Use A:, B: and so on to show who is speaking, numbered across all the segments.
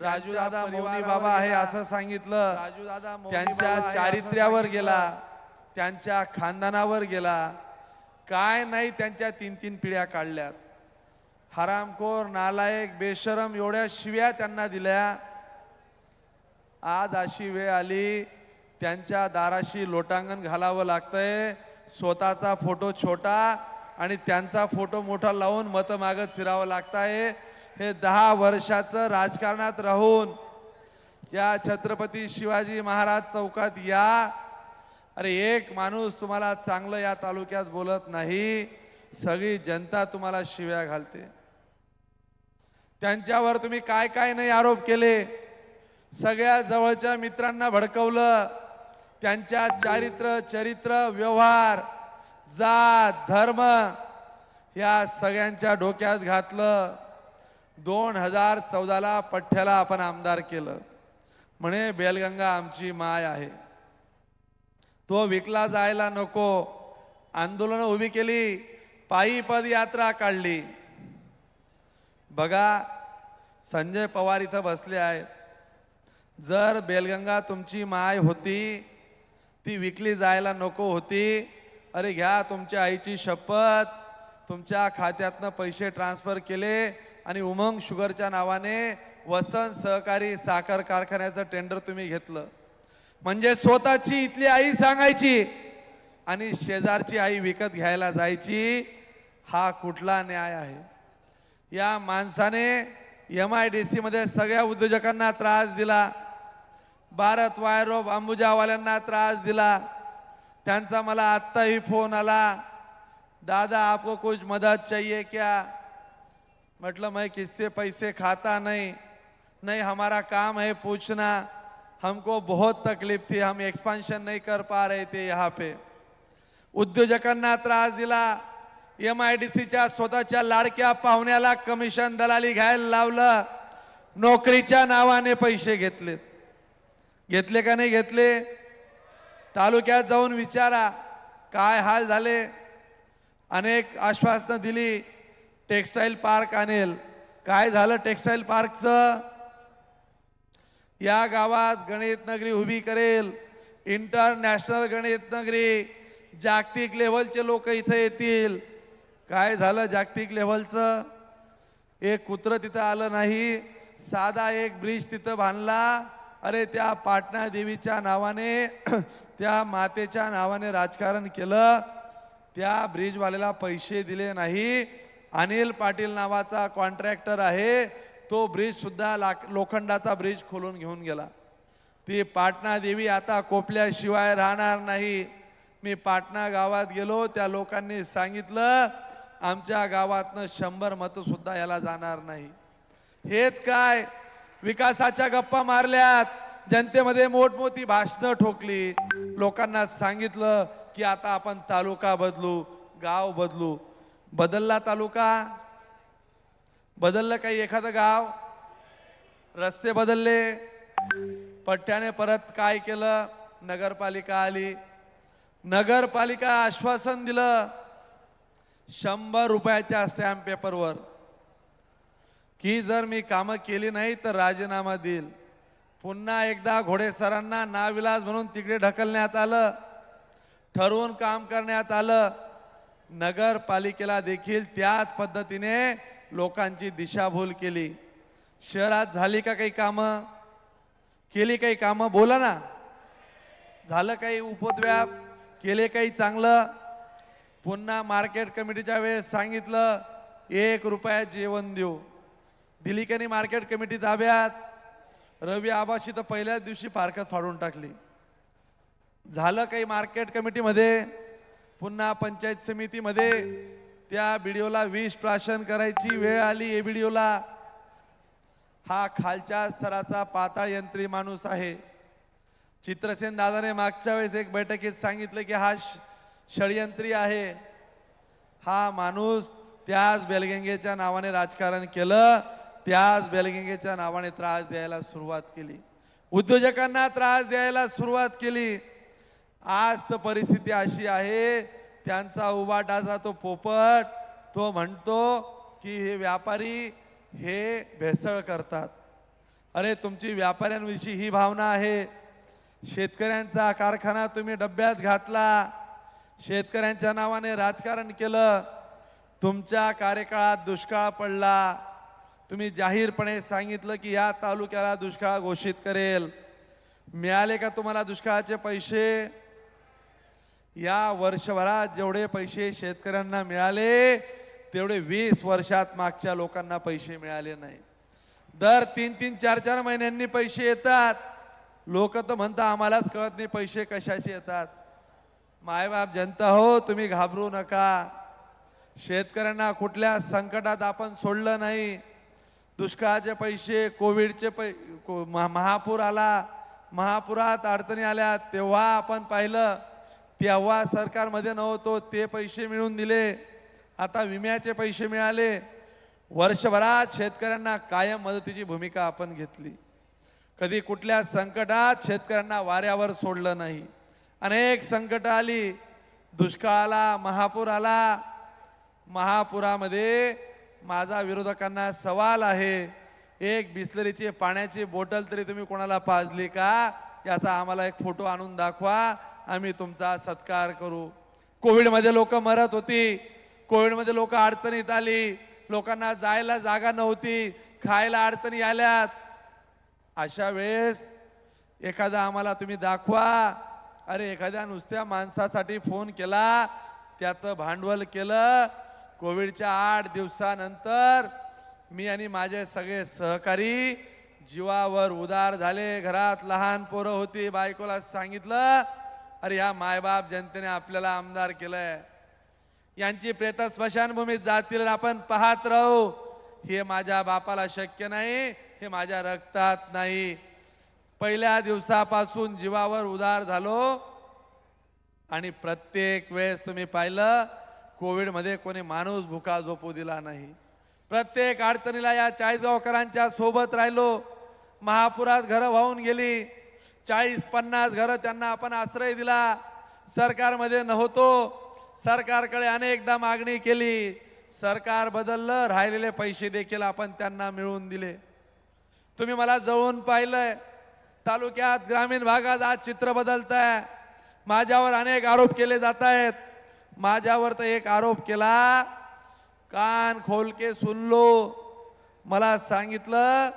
A: राजू दादा मौनी बाबा आहे असं सांगितलं.
B: राजू दादा
A: त्यांच्या चारित्र्यावर गेला. त्यांच्या खानदानावर गेला. काय नाही त्यांच्या तीन तीन पिढ्या काढल्यात. हरामखोर नालायक बेशरम एवढ्या शिव्या त्यांना दिल्या. आज अशी वेळ आली. त्यांच्या दाराशी लोटांगण घालावं लागतंय. स्वतःचा फोटो छोटा आणि त्यांचा फोटो मोठा लावून मतं मागत फिरावं लागतंय. हे दहा वर्षाचं राजकारणात राहून या छत्रपती शिवाजी महाराज चौकात या. अरे एक माणूस तुम्हाला चांगलं या तालुक्यात बोलत नाही सगळी जनता तुम्हाला शिव्या घालते. त्यांच्यावर तुम्ही काय काय नाही आरोप केले. सगळ्या जवळच्या मित्रांना भडकवलं. त्यांच्या चारित्र चरित्र व्यवहार जात धर्म या सगळ्यांच्या डोक्यात घातलं. दोन हजार चौदाला पठ्ठ्याला आपण आमदार केलं. म्हणे बेलगंगा आमची माय आहे. तो विकला जायला नको. आंदोलनं उभी केली पायी पदयात्रा काढली. बघा संजय पवार इथं बसले आहेत. जर बेलगंगा तुमची माय होती ती विकली जायला नको होती अरे घ्या तुमच्या आईची शपथ तुमच्या खात्यातनं पैसे ट्रान्सफर केले आणि उमंग शुगरच्या नावाने वसंत सहकारी साखर कारखान्याचं टेंडर तुम्ही घेतलं. म्हणजे स्वतःची इथली आई सांगायची आणि शेजारची आई विकत घ्यायला जायची हा कुठला न्याय आहे? या माणसाने एम आय डी सीमध्ये सगळ्या उद्योजकांना त्रास दिला भारत वायर अंबुजावाल्यांना त्रास दिला त्यांचा मला आत्ताही फोन आला दादा आपको कुछ मदत चाहिए क्या? मतलब मैं किससे पैसे खाता नहीं नहीं हमारा काम है पूछना। हमको बहुत तकलीफ थी हम एक्सपांशन नहीं कर पा रहे थे यहाँ पे। उद्योजकांना त्रास दिला एम आय डी सीच्या स्वतःच्या लाडक्या पाहुण्याला कमिशन दलाली घ्यायला लावलं नोकरीच्या नावाने पैसे घेतलेत. घेतले का नाही घेतले? तालुक्यात जाऊन विचारा काय हाल झाले? अनेक आश्वासनं दिली टेक्स्टाईल पार्क आणेल. काय झालं टेक्स्टाईल पार्कचं? या गावात गणित नगरी उभी करेल. इंटरनॅशनल गणित नगरी. जागतिक लेवलचे लोक इथे येतील. काय झालं जागतिक लेवलचं एक कुत्रं तिथं आलं नाही. साधा एक ब्रिज तिथं बांधला. अरे त्या पाटणा देवीच्या नावाने त्या मातेच्या नावाने राजकारण केलं. त्या ब्रिजवाल्याला पैसे दिले नाही. अनिल पाटील नावाचा कॉन्ट्रॅक्टर आहे. तो ब्रिज सुद्धा लाक लोखंडाचा ब्रिज खोलून घेऊन गेला. ती पाटणा देवी आता कोपल्याशिवाय राहणार नाही. मी पाटणा गावात गेलो त्या लोकांनी सांगितलं आमच्या गावातनं शंभर मतंसुद्धा याला जाणार नाही. हेच काय? विकासाच्या गप्पा मारल्यात. जनतेमध्ये मोठमोठी भाषणं ठोकली. लोकांना सांगितलं की आता आपण तालुका बदलू गाव बदलू. बदलला तालुका? बदललं काही एखादं गाव? रस्ते बदलले पठ्ठ्याने परत काय केलं? नगरपालिका आली. नगरपालिका आश्वासन दिलं शंभर रुपयाच्या स्टॅम्प पेपरवर की जर मी कामं केली नाही तर राजीनामा देईल. पुन्हा एकदा घोडे सरांना नाविलाज म्हणून तिकडे ढकलण्यात आलं. ठरवून काम करण्यात आलं. नगरपालिकेला देखील त्याच पद्धतीने लोकांची दिशाभूल केली. शहरात झाली का काही कामं? केली काही कामं? बोला ना. झालं काही उपद्व्याप? केले काही चांगलं? पुन्हा मार्केट कमिटीच्या वेळेस सांगितलं एक रुपयात जेवण देऊ. दिली का नाही मार्केट कमिटी ताब्यात? रवी आबाशी तर पहिल्याच दिवशी पारखत फाडून टाकली. झालं काही मार्केट कमिटीमध्ये? पुन्हा पंचायत समितीमध्ये त्या बीडीओला विष प्राशन करायची वेळ आली. ए बीडीओला हा खालच्या स्तराचा पाताळ यंत्री माणूस आहे. चित्रसेन दादाने मागच्या वेळेस एक बैठकीत सांगितलं की हा षडयंत्री आहे. हा माणूस त्याच बेलगेंगेच्या नावाने राजकारण केलं. त्याच बेलगेंगेच्या नावाने त्रास द्यायला सुरुवात केली. उद्योजकांना त्रास द्यायला सुरुवात केली. आज तर परिस्थिती अशी आहे त्यांचा उबाटाचा तो पोपट तो म्हणतो की हे व्यापारी हे भेसळ करतात. अरे तुमची व्यापाऱ्यांविषयी ही भावना आहे. शेतकऱ्यांचा कारखाना तुम्ही डब्यात घातला. शेतकऱ्यांच्या नावाने राजकारण केलं. तुमच्या कार्यकाळात दुष्काळ पडला. तुम्ही जाहीरपणे सांगितलं की या तालुक्याला दुष्काळ घोषित करेल. मिळाले का तुम्हाला दुष्काळाचे पैसे? या वर्षभरात जेवढे पैसे शेतकऱ्यांना मिळाले तेवढे वीस वर्षात मागच्या लोकांना पैसे मिळाले नाही. दर तीन तीन चार चार महिन्यांनी पैसे येतात. लोक तर म्हणता आम्हालाच कळत नाही पैसे कशाचे येतात. मायबाप जनता हो तुम्ही घाबरू नका. शेतकऱ्यांना कुठल्या संकटात आपण सोडलं नाही. दुष्काळाचे पैसे कोविडचे पै को- महा- महापूर आला महापुरात अडचणी आल्या तेव्हा आपण पाहिलं तेव्हा सरकारमध्ये नव्हतो ते पैसे मिळून दिले. आता विम्याचे पैसे मिळाले. वर्षभरात शेतकऱ्यांना कायम मदतीची भूमिका आपण घेतली. कधी कुठल्या संकटात शेतकऱ्यांना वाऱ्यावर सोडलं नाही. अनेक संकटं आली. दुष्काळ आला महापूर आला. महापुरामध्ये माझा विरोधकांना सवाल आहे एक बिस्लरीची पाण्याची बॉटल तरी तुम्ही कोणाला पाजली का? याचा आम्हाला एक फोटो आणून दाखवा. आम्ही तुमचा सत्कार करू. कोविडमध्ये लोक मरत होती. कोविडमध्ये लोक अडचणीत आली. लोकांना जायला जागा नव्हती. खायला अडचणी आल्यात. अशा वेळेस एखादा आम्हाला तुम्ही दाखवा. अरे एखाद्या नुसत्या माणसासाठी फोन केला त्याचं भांडवल केलं. कोविडच्या आठ दिवसानंतर मी आणि माझे सगळे सहकारी जीवावर उदार झाले. घरात लहान पोरं होती. बायकोला सांगितलं अरे या मायबाप जनतेने आपल्याला आमदार केलंय. यांची प्रेत स्मशानभूमीत जातील आपण पाहत राहू. हे माझ्या बापाला शक्य नाही हे माझ्या रक्तात नाही. पहिल्या दिवसापासून जीवावर उदार झालो. आणि प्रत्येक वेळेस तुम्ही पाहिलं कोविडमध्ये कोणी माणूस भुका झोपू दिला नाही. प्रत्येक अडचणीला या चाळीसगावकरांच्या सोबत राहिलो. महापुरात घरं वाहून गेली. चाळीस पन्नास घरं त्यांना आपण आश्रय दिला. सरकारमध्ये नव्हतो. सरकारकडे अनेकदा मागणी केली. सरकार बदललं राहिलेले पैसे देखील आपण त्यांना मिळवून दिले. तुम्ही मला जवळून पाहिलंय. तालुक्यात ग्रामीण भागात आज चित्र बदलत आहे माझ्यावर अनेक आरोप केले जात आहेत माझ्यावर तर एक आरोप केला कान खोलके सुनलो. मला सांगितलं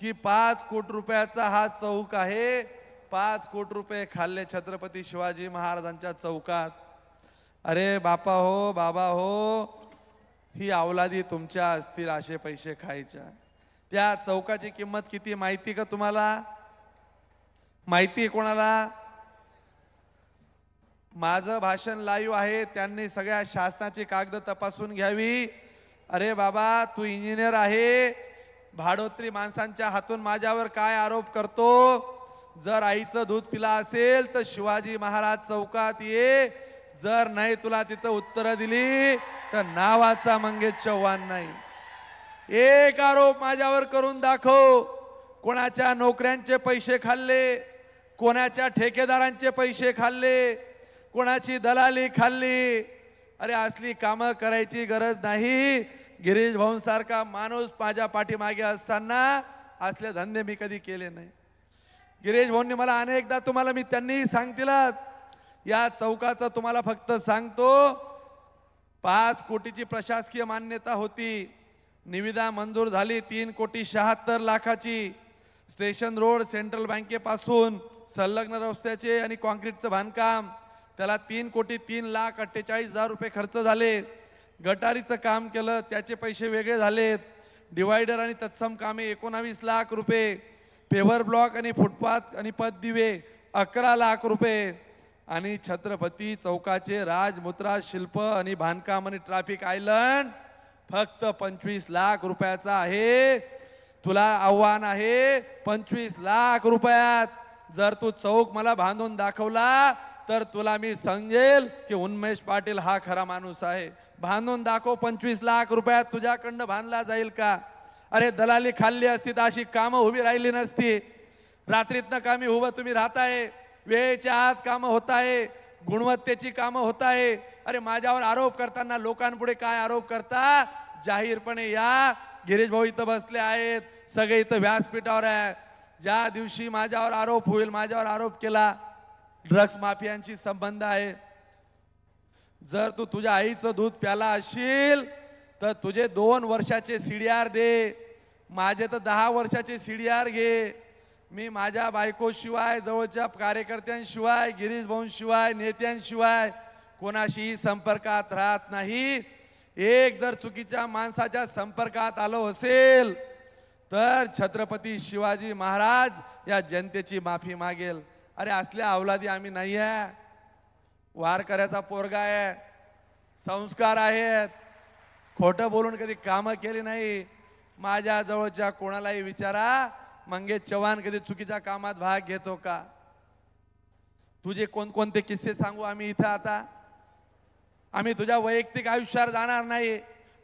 A: की पाच कोटी रुपयाचा हा चौक आहे. पाच कोटी रुपये खाल्ले छत्रपती शिवाजी महाराजांच्या चौकात. अरे बापा हो बाबा हो ही अवलादी तुमच्या असतील असे पैसे खायच्या. त्या चौकाची किंमत किती माहिती का तुम्हाला? माहिती आहे कोणाला? माझं भाषण लाईव्ह आहे त्यांनी सगळ्या शासनाची कागद तपासून घ्यावी. अरे बाबा तू इंजिनियर आहे. भाडोत्री माणसांच्या हातून माझ्यावर काय आरोप करतो? जर आईचं दूध पिला असेल तर शिवाजी महाराज चौकात ये. जर नाही तुला तिथं उत्तरं दिली तर नावाचा मंगेश चव्हाण नाही. एक आरोप माझ्यावर करून दाखव. कोणाच्या नोकऱ्यांचे पैसे खाल्ले कोणाच्या ठेकेदारांचे पैसे खाल्ले कोणाची दलाली खाल्ली. अरे असली कामं करायची गरज नाही. गिरीश भाऊंसारखा माणूस माझ्या पाठीमागे असताना असले धंदे मी कधी केले नाही. गिरीश भाऊंनी मला अनेकदा तुम्हाला मी त्यांनीही सांगतीलच. या चौकाचं तुम्हाला फक्त सांगतो पाच कोटीची प्रशासकीय मान्यता होती. निविदा मंजूर झाली तीन कोटी शहात्तर लाखाची. स्टेशन रोड सेंट्रल बँकेपासून संलग्न रस्त्याचे आणि कॉन्क्रीटचं बांधकाम. त्याला तीन कोटी तीन लाख अठ्ठेचाळीस हजार रुपये खर्च झाले. गटारीचं काम केलं त्याचे पैसे वेगळे झालेत. डिवायडर आणि तत्सम कामे एकोणावीस लाख रुपये. पेवर ब्लॉक आणि फुटपाथ आणि पददिवे अकरा लाख रुपये. आणि छत्रपती चौकाचे राजमुद्रा शिल्प आणि बांधकाम आणि ट्रॅफिक आयलंड फक्त पंचवीस लाख रुपयाचा आहे. तुला आव्हान आहे पंचवीस लाख रुपयात. जर तू चौक मला बांधून दाखवला तर तुला मी समजेल की उन्मेश पाटील हा खरा माणूस आहे. बांधून दाखव पंचवीस लाख रुपयात तुझ्याकडनं बांधला जाईल का? अरे दलाली खाल्ली असती तर अशी कामं उभी राहिली नसती. रात्रीतनं कामी उभं तुम्ही राहताय. वेळेच्या आत कामं होत आहे गुणवत्तेची कामं होत आहे अरे माझ्यावर आरोप करताना लोकांपुढे काय आरोप करता? जाहीरपणे या. गिरीश भाऊ इथं बसले आहेत. सगळे इथं व्यासपीठावर आहे. ज्या दिवशी माझ्यावर आरोप होईल माझ्यावर आरोप केला. ड्रग्स माफियांशी संबंध आहे. जर तू तुझ्या आईचं दूध प्याला असशील तर तुझे दोन वर्षाचे सीडीआर दे. माझे तर दहा वर्षाचे सीडीआर घे. मी माझ्या बायकोशिवाय जवळच्या कार्यकर्त्यांशिवाय गिरीश भाऊंशिवाय नेत्यांशिवाय कोणाशीही संपर्कात राहत नाही. एक जर चुकीच्या माणसाच्या संपर्कात आलो असेल तर छत्रपती शिवाजी महाराज या जनतेची माफी मागेल. अरे असल्या अवलादी आम्ही नाही आहे वारकऱ्याचा पोरगा आहे. संस्कार आहेत. खोटं बोलून कधी कामं केली नाही. माझ्याजवळच्या कोणालाही विचारा मंगेश चव्हाण कधी चुकीच्या कामात भाग घेतो का? तुझे कोणकोणते किस्से सांगू आम्ही इथं आता? आम्ही तुझ्या वैयक्तिक आयुष्यावर जाणार नाही.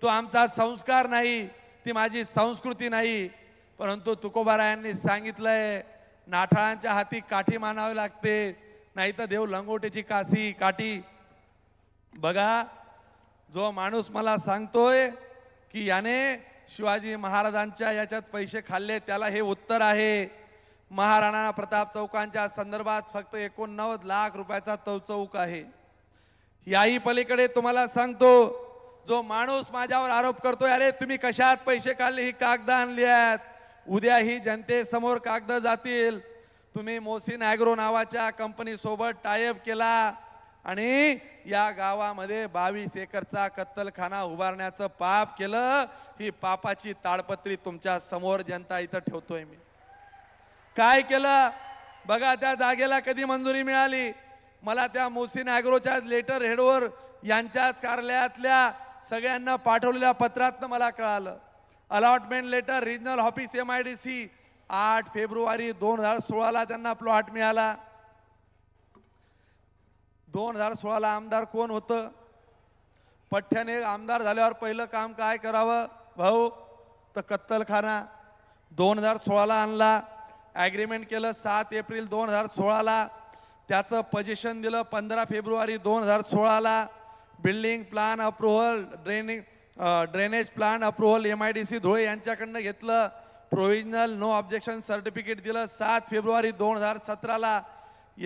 A: तो आमचा संस्कार नाही ती माझी संस्कृती नाही. परंतु तुकोबारायांनी सांगितलंय नाठाळांच्या हाती काठी मानावी लागते नाही तर देव लंगोटीची काशी काठी. बघा जो माणूस मला सांगतोय की याने शिवाजी महाराजांच्या याच्यात पैसे खाल्ले त्याला हे उत्तर आहे. महाराणा प्रताप चौकांच्या संदर्भात फक्त एकोणनव्वद लाख रुपयाचा तो चौक आहे. याही पलीकडे तुम्हाला सांगतो जो माणूस माझ्यावर आरोप करतोय अरे तुम्ही कशात पैसे काढले ही कागद आणली आहेत. उद्या ही जनतेसमोर कागद जातील. तुम्ही मोसिन ॲग्रो नावाच्या कंपनीसोबत टायअप केला. आणि या गावामध्ये बावीस एकरचा कत्तलखाना उभारण्याचं पाप केलं ही पापाची ताडपत्री तुमच्यासमोर जनता इथं ठेवतोय मी. काय केलं? बघा त्या जागेला कधी मंजुरी मिळाली? मला त्या मोसिन ॲग्रोच्या लेटर हेडवर यांच्याच कार्यालयातल्या सगळ्यांना पाठवलेल्या पत्रातनं मला कळालं. Allotment letter regional office M I D C आठ फेब्रुवारी दोन हजार सोळाला त्यांना प्लॉट मिळाला. दोन हजार सोळाला आमदार कोण होतं? पठ्ठ्याने आमदार झाल्यावर पहिलं काम काय करावं? भाऊ तर कत्तलखाना. दोन हजार सोळाला आणला. ॲग्रीमेंट केलं सात एप्रिल दोन हजार सोळाला. त्याचं पजेशन दिलं पंधरा फेब्रुवारी दोन हजार सोळाला. Building plan approval draining drainage plan approval M I D C Dhule यांच्याकडनं घेतलं. प्रोव्हिजनल नो ऑब्जेक्शन सर्टिफिकेट दिलं. सात फेब्रुवारी दोन हजार सतराला.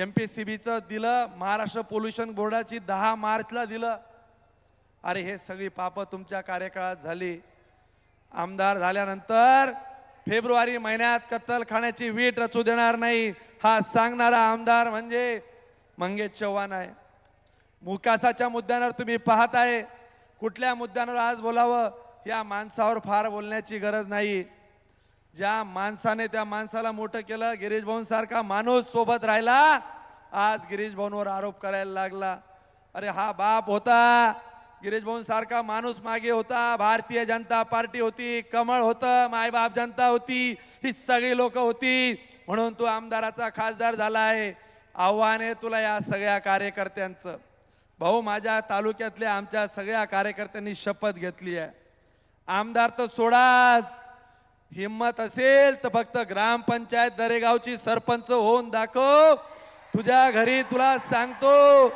A: एम पी सी बीचं दिलं महाराष्ट्र पोल्युशन बोर्डाची दहा मार्चला दिलं. अरे हे सगळी पापं तुमच्या कार्यकाळात झाली. आमदार झाल्यानंतर फेब्रुवारी महिन्यात कत्तलखान्याची वीट रचू देणार नाही हा सांगणारा आमदार म्हणजे मंगेश चव्हाण आहे. मुकासाच्या मुद्द्यांवर तुम्ही पाहताय. कुठल्या मुद्द्यांवर आज बोलावं या माणसावर फार बोलण्याची गरज नाही. ज्या माणसाने त्या माणसाला मोठं केलं गिरीश भाऊन सारखा माणूस सोबत राहिला आज गिरीश भाऊंवर आरोप करायला लागला. अरे हा बाप होता गिरीश भाऊन सारखा माणूस मागे होता भारतीय जनता पार्टी होती कमळ होतं मायबाप जनता होती ही सगळी लोक होती म्हणून तू आमदाराचा खासदार झाला आहे आव्हान आहे तुला या सगळ्या कार्यकर्त्यांचं. भाऊ माझ्या तालुक्यातल्या आमच्या सगळ्या कार्यकर्त्यांनी शपथ घेतली आहे. आमदार तर सोडाच हिम्मत असेल तर फक्त ग्रामपंचायत दरेगावची सरपंच होऊन दाखव. तुझ्या घरी तुला सांगतो.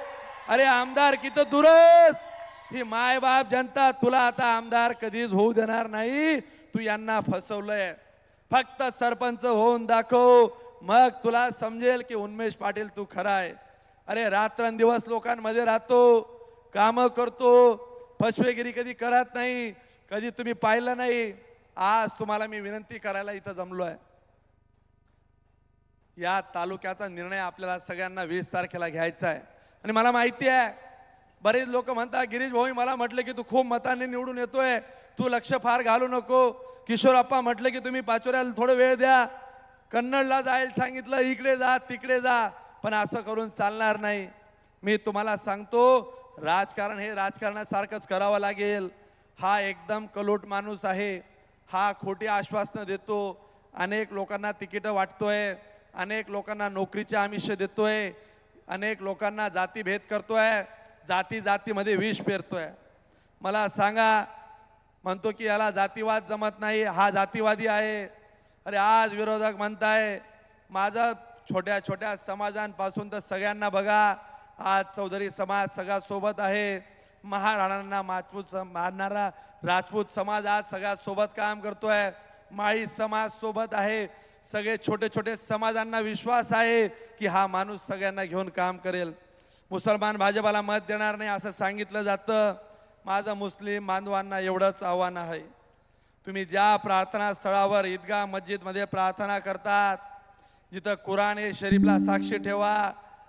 A: अरे आमदार किती दूरच ही मायबाप जनता तुला आता आमदार कधीच होऊ देणार नाही. तू यांना फसवलंय. फक्त सरपंच होऊन दाखव. मग तुला समजेल की उन्मेष पाटील तू खरा आहे अरे रात्रंदिवस लोकांमध्ये राहतो. कामं करतो. फसवेगिरी कधी करत नाही. कधी तुम्ही पाहिलं नाही. आज तुम्हाला मी विनंती करायला इथं जमलो आहे या तालुक्याचा निर्णय आपल्याला सगळ्यांना वीस तारखेला घ्यायचा आहे. आणि मला माहिती आहे बरेच लोक म्हणतात गिरीश भाऊ मला म्हटलं की तू खूप मताने निवडून येतोय. तू लक्ष फार घालू नको. किशोर अप्पा म्हटलं की तुम्ही पाचोऱ्याला थोडं वेळ द्या. कन्नडला जायला सांगितलं इकडे जा तिकडे जा. पण असं करून चालणार नाही. मी तुम्हाला सांगतो राजकारण हे राजकारणासारखंच करावं लागेल. हा एकदम कलोट माणूस आहे. हा खोटी आश्वासनं देतो. अनेक लोकांना तिकीटं वाटतोय. अनेक लोकांना नोकरीचे आमिष देतोय. अनेक लोकांना जातीभेद करतोय. जाती जातीमध्ये विष पेरतोय. मला सांगा म्हणतो की याला जातीवाद जमत नाही हा जातीवादी आहे. अरे आज विरोधक म्हणताय माझं छोट्या छोट्या समाजांपासून तर सगळ्यांना बघा आज चौधरी समाज सगळ्यासोबत आहे. महाराणांना माजपूत मानणारा राजपूत समाज आज सगळ्या सोबत काम करतोय. माळी समाज सोबत आहे. सगळे छोटे छोटे समाजांना विश्वास आहे की हा माणूस सगळ्यांना घेऊन काम करेल. मुसलमान भाजपाला मत देणार नाही असं सांगितलं जातं. माझं मुस्लिम बांधवांना एवढंच आव्हान आहे. तुम्ही ज्या प्रार्थना स्थळावर ईदगाह मस्जिदमध्ये प्रार्थना करतात जिथं कुराण ए शरीफला साक्षी ठेवा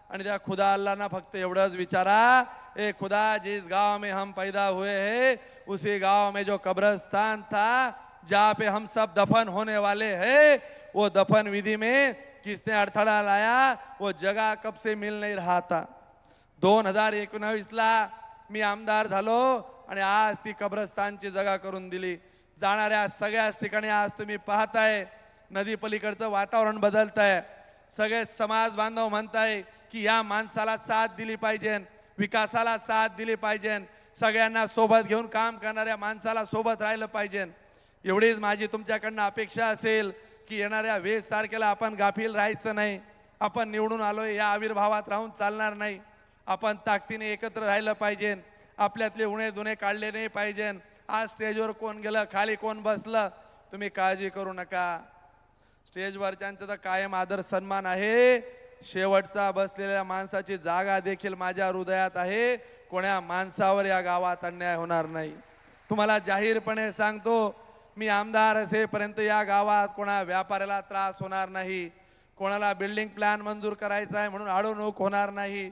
A: आणि त्या खुदा अल्लांना फक्त एवढंच विचारा ए खुदा जिस गांव में हम पैदा हुए हैं उसी गांव में जो कब्रस्तान था जहाँ पे हम सब दफन होने वाले हैं वो दफन विधि में किसने अडथळा लाया वो जगह कब से मिल नहीं रहा था। दोन हजार एकोणावीसला मी आमदार झालो आणि आज ती कब्रस्तानची जागा करून दिली. जाणाऱ्या सगळ्याच ठिकाणी आज तुम्ही पाहताय नदी पलीकडचं वातावरण बदलतंय. सगळे समाज बांधव म्हणताय की या माणसाला साथ दिली पाहिजे. विकासाला साथ दिली पाहिजे. सगळ्यांना सोबत घेऊन काम करणाऱ्या माणसाला सोबत राहिलं पाहिजे. एवढीच माझी तुमच्याकडनं अपेक्षा असेल की येणाऱ्या वीस तारखेला आपण गाफील राहायचं नाही. आपण निवडून आलोय या आविर्भावात राहून चालणार नाही. आपण ताकदीने एकत्र राहिलं पाहिजे. आपल्यातले उणे दुणे काढले नाही पाहिजे. आज स्टेजवर कोण गेलं खाली कोण बसलं तुम्ही काळजी करू नका. स्टेजवरच्यांचा तर कायम आदर सन्मान आहे. शेवटचा बसलेल्या माणसाची जागा देखील माझ्या हृदयात आहे. कोण्या माणसावर या गावात अन्याय होणार नाही. तुम्हाला जाहीरपणे सांगतो मी आमदार असेपर्यंत या गावात कोणा व्यापाऱ्याला त्रास होणार नाही. कोणाला बिल्डिंग प्लॅन मंजूर करायचा आहे म्हणून अडवणूक होणार नाही.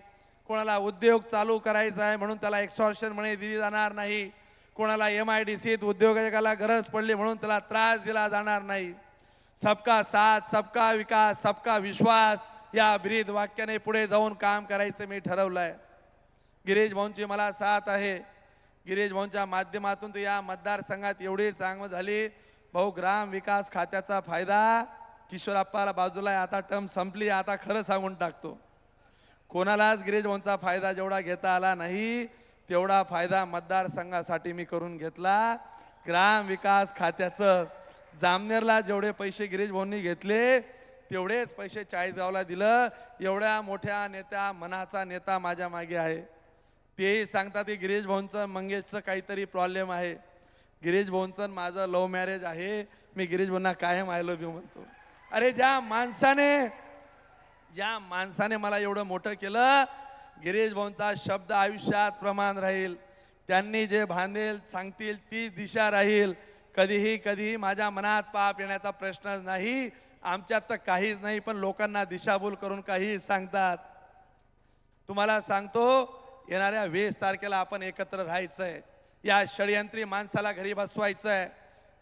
A: कोणाला उद्योग चालू करायचा आहे म्हणून त्याला एक्सॉर्शन म्हणे दिली जाणार नाही. कोणाला एम आय डी सीत उद्योजकाला गरज पडली म्हणून त्याला त्रास दिला जाणार नाही. सबका साथ सबका विकास सबका विश्वास या ब्रीद वाक्याने पुढे जाऊन काम करायचं मी ठरवलंय. गिरीश भाऊंची मला साथ आहे. गिरीश भाऊंच्या माध्यमातून तर या मतदारसंघात एवढी चांगलं झाली. भाऊ ग्राम विकास खात्याचा फायदा किशोरप्पाला बाजूला आहे. आता टर्म संपली आता खरं सांगून टाकतो. कोणालाच गिरीश भाऊंचा फायदा जेवढा घेता आला नाही तेवढा फायदा मतदारसंघासाठी मी करून घेतला. ग्राम विकास खात्याचं जामनेरला जेवढे पैसे गिरीश भाऊंनी घेतले तेवढेच पैसे चाळीसगावला दिलं. एवढ्या मोठ्या नेत्या मनाचा नेता माझ्या मागे आहे. तेही सांगतात की गिरीश भाऊंचं मंगेशचं काहीतरी प्रॉब्लेम आहे. गिरीश भाऊंचं माझं लव्ह मॅरेज आहे. मी गिरीश भाऊंना कायम आय लव्ह यू म्हणतो. अरे ज्या माणसाने ज्या माणसाने मला एवढं मोठं केलं गिरीश भाऊंचा शब्द आयुष्यात प्रमाण राहील. त्यांनी जे भांडेल सांगतील तीच दिशा राहील. कधीही कधीही माझ्या मनात पाप येण्याचा प्रश्नच नाही. आमच्यात तर काहीच नाही पण लोकांना दिशाभूल करून काही सांगतात. तुम्हाला सांगतो येणाऱ्या वीस तारखेला आपण एकत्र राहायचंय. या षडयंत्री माणसाला घरी बसवायचंय.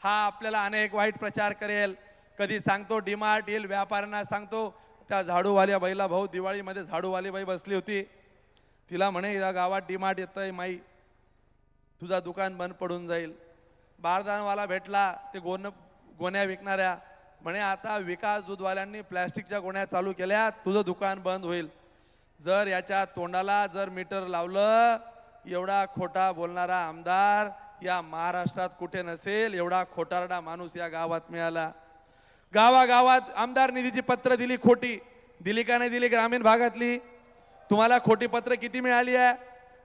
A: हा आपल्याला अनेक वाईट प्रचार करेल. कधी सांगतो डिमार्ट येईल व्यापाऱ्यांना सांगतो त्या झाडूवाल्या बाईला भाऊ दिवाळीमध्ये झाडूवाली बाई बसली होती. तिला म्हणे या गावात डिमार्ट येतंय माई. तुझा दुकान बंद पडून जाईल. बारदानवाला भेटला ते गोन गोण्या विकणाऱ्या. म्हणे आता विकास दूधवाल्यांनी प्लॅस्टिकच्या गोण्या चालू केल्या तुझं दुकान बंद होईल. जर याच्या तोंडाला जर मीटर लावलं एवढा खोटा बोलणारा आमदार या महाराष्ट्रात कुठे नसेल एवढा खोटारडा माणूस या गावात मिळाला. गावागावात आमदार निधीची पत्र दिली खोटी. दिली का नाही दिली ग्रामीण भागातली? तुम्हाला खोटी पत्र किती मिळाली आहे?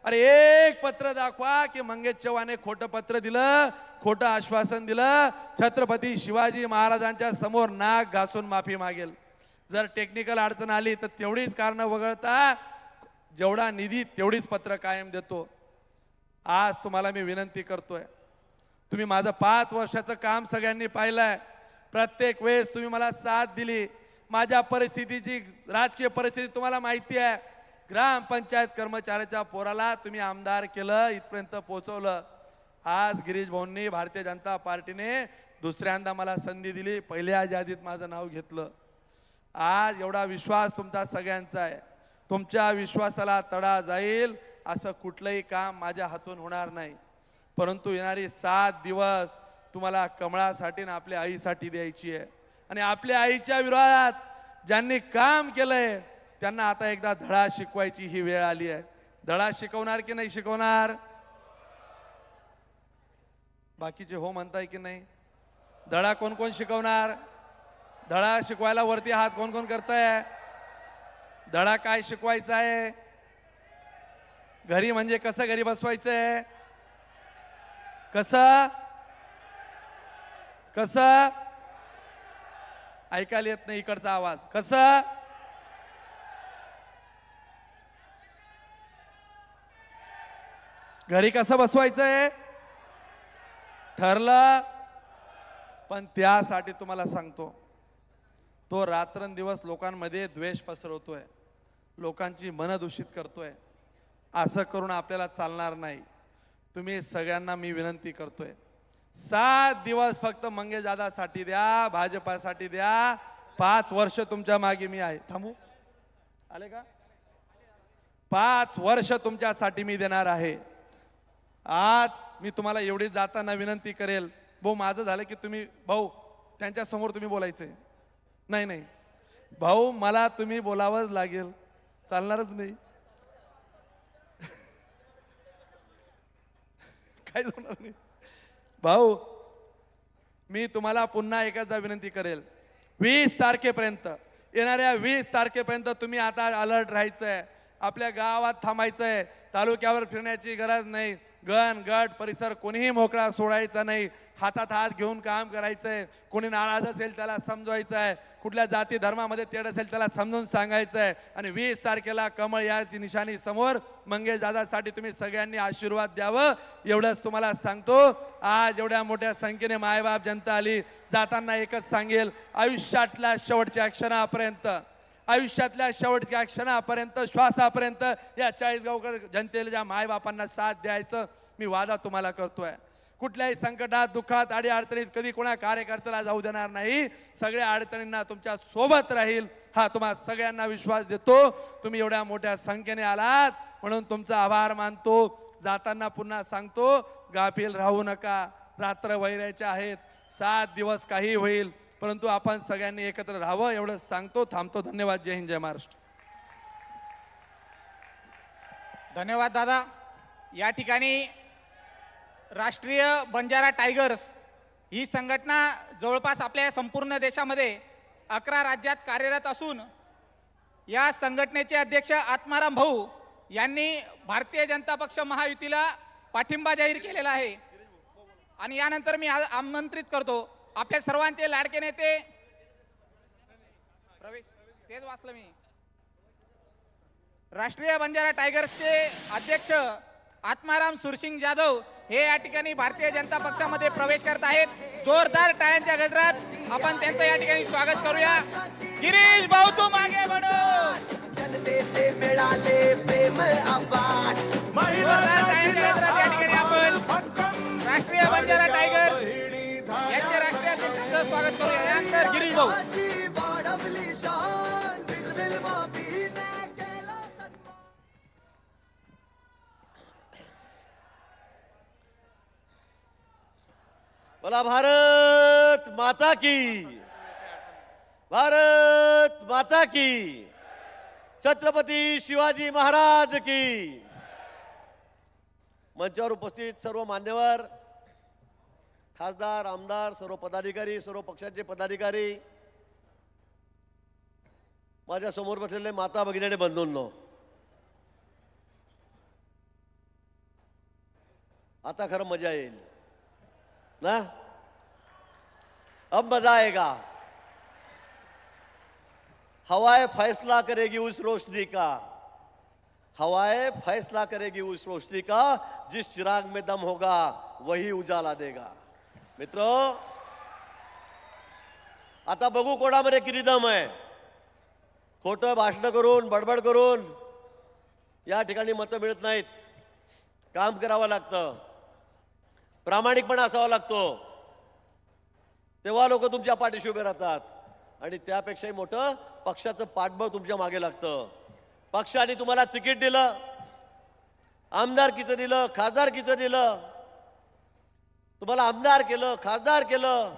A: अरे एक पत्र दाखवा की मंगेश चव्हाणे खोटं पत्र दिलं खोटं आश्वासन दिलं छत्रपती शिवाजी महाराजांच्या समोर नाक घासून माफी मागेल. जर टेक्निकल अडचण आली तर तेवढीच कारणं वगळता जेवढा निधी तेवढीच पत्र कायम देतो. आज तुम्हाला मी विनंती करतोय. तुम्ही माझं पाच वर्षाचं काम सगळ्यांनी पाहिलंय. प्रत्येक वेळेस तुम्ही मला साथ दिली. माझ्या परिस्थितीची राजकीय परिस्थिती तुम्हाला माहिती आहे. ग्रामपंचायत कर्मचाऱ्याच्या पोराला तुम्ही आमदार केलं इथपर्यंत पोहोचवलं. आज गिरीश भाऊंनी भारतीय जनता पार्टीने दुसऱ्यांदा मला संधी दिली. पहिल्या यादीत माझं नाव घेतलं. आज एवढा विश्वास तुमचा सगळ्यांचा आहे. तुमच्या विश्वासाला तडा जाईल असं कुठलंही काम माझ्या हातून होणार नाही. परंतु येणारी सात दिवस तुम्हाला कमळासाठी आणि आपल्या आईसाठी द्यायची आहे. आणि आपल्या आईच्या विरोधात ज्यांनी काम केलंय त्यांना आता एकदा धडा शिकवायची ही वेळ आली आहे. धडा शिकवणार की नाही शिकवणार? बाकीचे हो म्हणताय की नाही? धडा कोण कोण शिकवणार? धडा शिकवायला वरती हात कोण कोण करताय? धडा काय शिकवायचा आहे? घरी म्हणजे कसं घरी बसवायचंय? कसं? कसं? ऐकायला येत नाही इकडचा आवाज. कसं? घरी कसं बसवायचंय? ठरलं? पण त्यासाठी तुम्हाला सांगतो तो रात्रंदिवस लोकांमध्ये द्वेष पसरवतोय लोकांची मन दूषित करतोय असं करून आपल्याला चालणार नाही. तुम्ही सगळ्यांना मी विनंती करतोय सात दिवस फक्त मंगेजादासाठी द्या भाजपासाठी द्या पाच वर्ष तुमच्या मागे मी आहे. थांबू. आले का? पाच वर्ष तुमच्यासाठी मी देणार आहे. आज मी तुम्हाला एवढी जाताना विनंती करेल. भाऊ माझं झालं की तुम्ही भाऊ त्यांच्यासमोर तुम्ही बोलायचे. नाही नाही. भाऊ मला तुम्ही बोलावंच लागेल. चालणारच नाही. काय होणार नाही. भाऊ मी तुम्हाला पुन्हा एकदा विनंती करेल. वीस तारखेपर्यंत येणाऱ्या वीस तारखेपर्यंत तुम्ही आता अलर्ट राहायचं आहे आपल्या गावात थांबायचं आहे तालुक्यावर फिरण्याची गरज नाही. गण गट परिसर कोणीही मोकळा सोडायचा नाही. हातात हात घेऊन काम करायचंय. कोणी नाराज असेल त्याला समजवायचं आहे कुठल्या जाती धर्मामध्ये तेढ असेल त्याला समजून सांगायचं आहे आणि वीस तारखेला कमळ याची निशाणी समोर. मंगेश दादासाठी तुम्ही सगळ्यांनी आशीर्वाद द्यावं. एवढंच तुम्हाला सांगतो. आज एवढ्या मोठ्या संख्येने मायबाप जनता आली. जाताना एकच सांगेल. आयुष्यातल्या शेवटच्या क्षणापर्यंत. आयुष्यातल्या शेवटच्या क्षणापर्यंत श्वासापर्यंत या चाळीसगावकर जनतेला ज्या मायबापांना साथ द्यायचं मी वादा तुम्हाला करतोय. कुठल्याही संकटात दुःखात आडी अडचणीत कधी कोणा कार्यकर्त्याला जाऊ देणार नाही. सगळ्या अडचणींना तुमच्यासोबत राहील हा तुम्हा सगळ्यांना विश्वास देतो. तुम्ही एवढ्या मोठ्या संख्येने आलात म्हणून तुमचा आभार मानतो. जाताना पुन्हा सांगतो गाफील राहू नका. रात्र वैरायच्या आहेत. सात दिवस काही होईल. परंतु आपण सगळ्यांनी एकत्र राहावं एवढं सांगतो. थांबतो. धन्यवाद. जय हिंद जय महाराष्ट्र.
B: धन्यवाद दादा. या ठिकाणी राष्ट्रीय बंजारा टायगर्स ही संघटना जवळपास आपल्या संपूर्ण देशामध्ये अकरा राज्यात कार्यरत असून या संघटनेचे अध्यक्ष आत्माराम भाऊ यांनी भारतीय जनता पक्ष महायुतीला पाठिंबा जाहीर केलेला आहे. आणि यानंतर मी आमंत्रित करतो. आपल्या सर्वांचे लाडके नेते. प्रवेश. तेच वाचलं मी. राष्ट्रीय बंजारा टायगर्सचे अध्यक्ष आत्माराम सुरसिंग जाधव हे या ठिकाणी भारतीय जनता पक्षामध्ये प्रवेश करत आहेत. जोरदार टाळ्यांच्या गजरात आपण त्यांचं या ठिकाणी स्वागत करूया. गिरीश भाऊ तू मागे
C: जनतेचे मिळाले प्रेम अफाट
B: जोरदार टाळ्यांच्या गजरात या ठिकाणी आपण राष्ट्रीय बंजारा अध्यक्षांचं स्वागत करूया. गिरीश भाऊ.
D: बोला भारत माता की. भारत माता की. छत्रपती शिवाजी महाराज की. मंचावर उपस्थित सर्व मान्यवर खासदार आमदार सर्व पदाधिकारी सर्व पक्षाचे पदाधिकारी माझ्यासमोर बसलेले माता भगिनीने बंधूंनो आता खरं मजा येईल ना? अब मजा आएगा। हवाएं फैसला करेगी उस रोशनी का। हवाएं फैसला करेगी उस रोशनी का जिस चिराग में दम होगा वही उजाला देगा। मित्र आता बघू कोणामध्ये किती दम आहे. खोटं भाषण करून बडबड करून या ठिकाणी मतं मिळत नाहीत. काम करावं लागतं. प्रामाणिकपणा असावा लागतो. तेव्हा लोक तुमच्या पाठीशी उभे राहतात. आणि त्यापेक्षाही मोठं पक्षाचं पाठबळ तुमच्या मागे लागतं. पक्षाने तुम्हाला तिकीट दिलं आमदारकीचं दिलं खासदारकीचं दिलं तुम्हाला आमदार केलं खासदार केलं.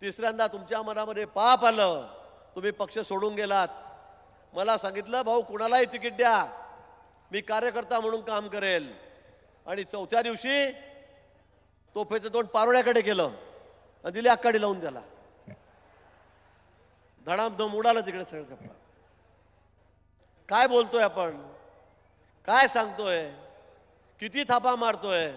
D: तिसऱ्यांदा तुमच्या मनामध्ये पाप आलं. तुम्ही पक्ष सोडून गेलात. मला सांगितलं भाऊ कुणालाही तिकीट द्या. मी कार्यकर्ता म्हणून काम करेल. आणि चौथ्या दिवशी तोफेचं तोंड पारोळ्याकडे केलं. आणि दिली आकाडी लावून त्याला. धडामधम उडाला तिकडे सगळं चप्पा काय बोलतोय आपण? काय सांगतोय? किती थापा मारतोय?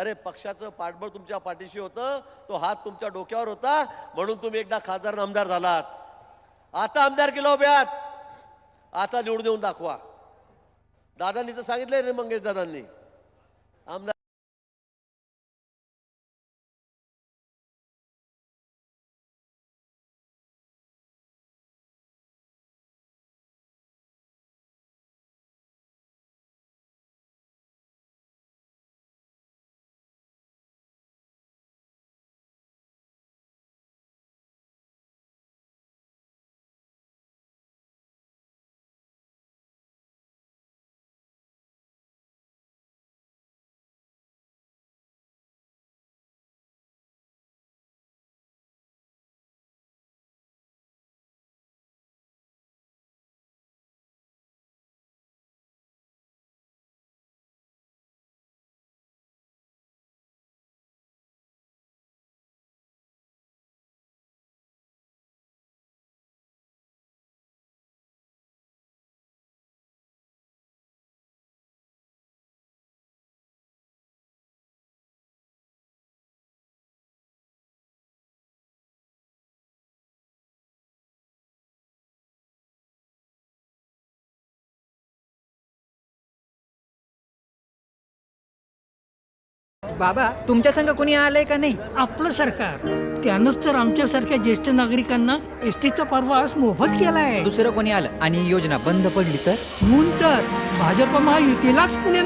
D: अरे पक्षाचं पाठबळ तुमच्या पाठीशी होतं तो हात तुमच्या डोक्यावर होता म्हणून तुम्ही एकदा खासदार आमदार झालात. आता आमदार केला उभ्यात आता निवडून देऊन दाखवा. दादांनी तर सांगितलंय रे मंगेश दादांनी. आमदार
E: बाबा तुमच्या संघ कोणी आलंय का नाही?
F: आपलं सरकार. त्यानंच तर आमच्यासारख्या ज्येष्ठ नागरिकांना एस टीचा प्रवास मोफत केलाय.
E: दुसरं कोणी आलं आणि ही योजना बंद पडली तर?
F: म्हणून तर भाजप महायुतीलाच पुणे